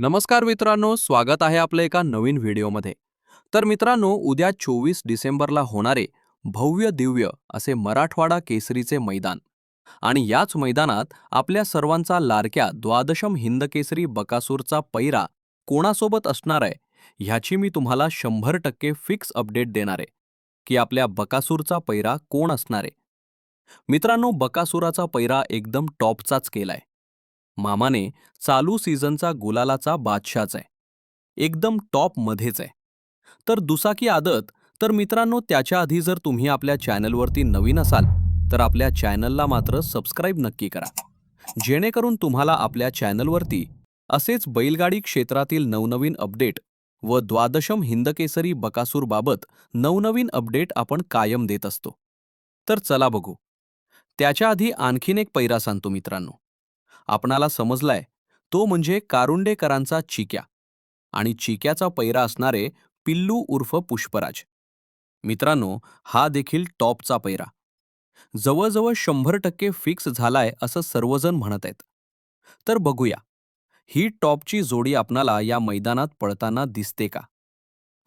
नमस्कार मित्रांनो स्वागत आहे आपलं एका नवीन व्हिडिओमध्ये. तर मित्रांनो उद्या चोवीस डिसेंबरला होणारे भव्य दिव्य असे मराठवाडा केसरीचे मैदान. आणि याच मैदानात आपल्या सर्वांचा लाडक्या द्वादशम हिंद केसरी बकासूरचा पैरा कोणासोबत असणार आहे ह्याची मी तुम्हाला शंभर टक्के फिक्स अपडेट देणार आहे की आपल्या बकासूरचा पैरा कोण असणार आहे. मित्रांनो बकासुराचा पैरा एकदम टॉपचाच केलाय. मामाने चालू सीझनचा गुलालाचा बादशाच आहे. एकदम टॉपमध्येच आहे. तर दुसाकी आदत तर मित्रांनो त्याच्या आधी जर तुम्ही आपल्या चॅनलवरती नवीन असाल तर आपल्या चॅनलला मात्र सबस्क्राईब नक्की करा. जेणेकरून तुम्हाला आपल्या चॅनलवरती असेच बैलगाडी क्षेत्रातील नवनवीन अपडेट व द्वादशम हिंदकेसरी बकासूरबाबत नवनवीन अपडेट आपण कायम देत असतो. तर चला बघू. त्याच्या आधी आणखीन एक पैरा सांगतो मित्रांनो. आपणाला समजलाय तो म्हणजे कारुंडेकरांचा चिक्या आणि चिक्याचा पैरा असणारे पिल्लू उर्फ पुष्पराज. मित्रांनो हा देखील टॉपचा पैरा. जवळजवळ शंभर टक्के फिक्स झालाय असं सर्वजण म्हणत आहेत. तर बघूया ही टॉपची जोडी आपणाला या मैदानात पळताना दिसते का?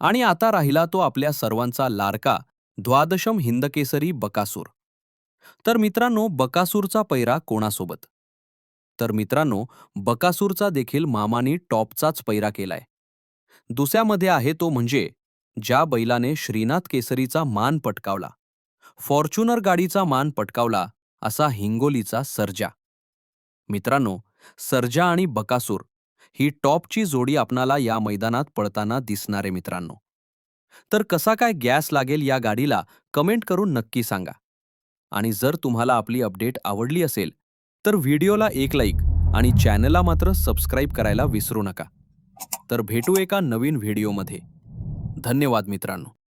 आणि आता राहिला तो आपल्या सर्वांचा लारका द्वादशम हिंदकेसरी बकासूर. तर मित्रांनो बकासूरचा पैरा कोणासोबत? तर मित्रांनो बकासूरचा देखील मामानी टॉपचाच पैरा केलाय. दुसऱ्यामध्ये आहे तो म्हणजे ज्या बैलाने श्रीनाथ केसरीचा मान पटकावला. फॉर्च्युनर गाडीचा मान पटकावला असा हिंगोलीचा सर्जा. मित्रांनो सर्जा आणि बकासूर ही टॉपची जोडी आपणाला या मैदानात पळताना दिसणारे मित्रांनो. तर कसा काय गॅस लागेल या गाडीला कमेंट करून नक्की सांगा. आणि जर तुम्हाला आपली अपडेट आवडली असेल तर व्हिडिओला एक लाईक आणि चॅनलला मात्र सबस्क्राईब करायला विसरू नका. तर भेटू एका नवीन व्हिडिओमध्ये. धन्यवाद मित्रांनो.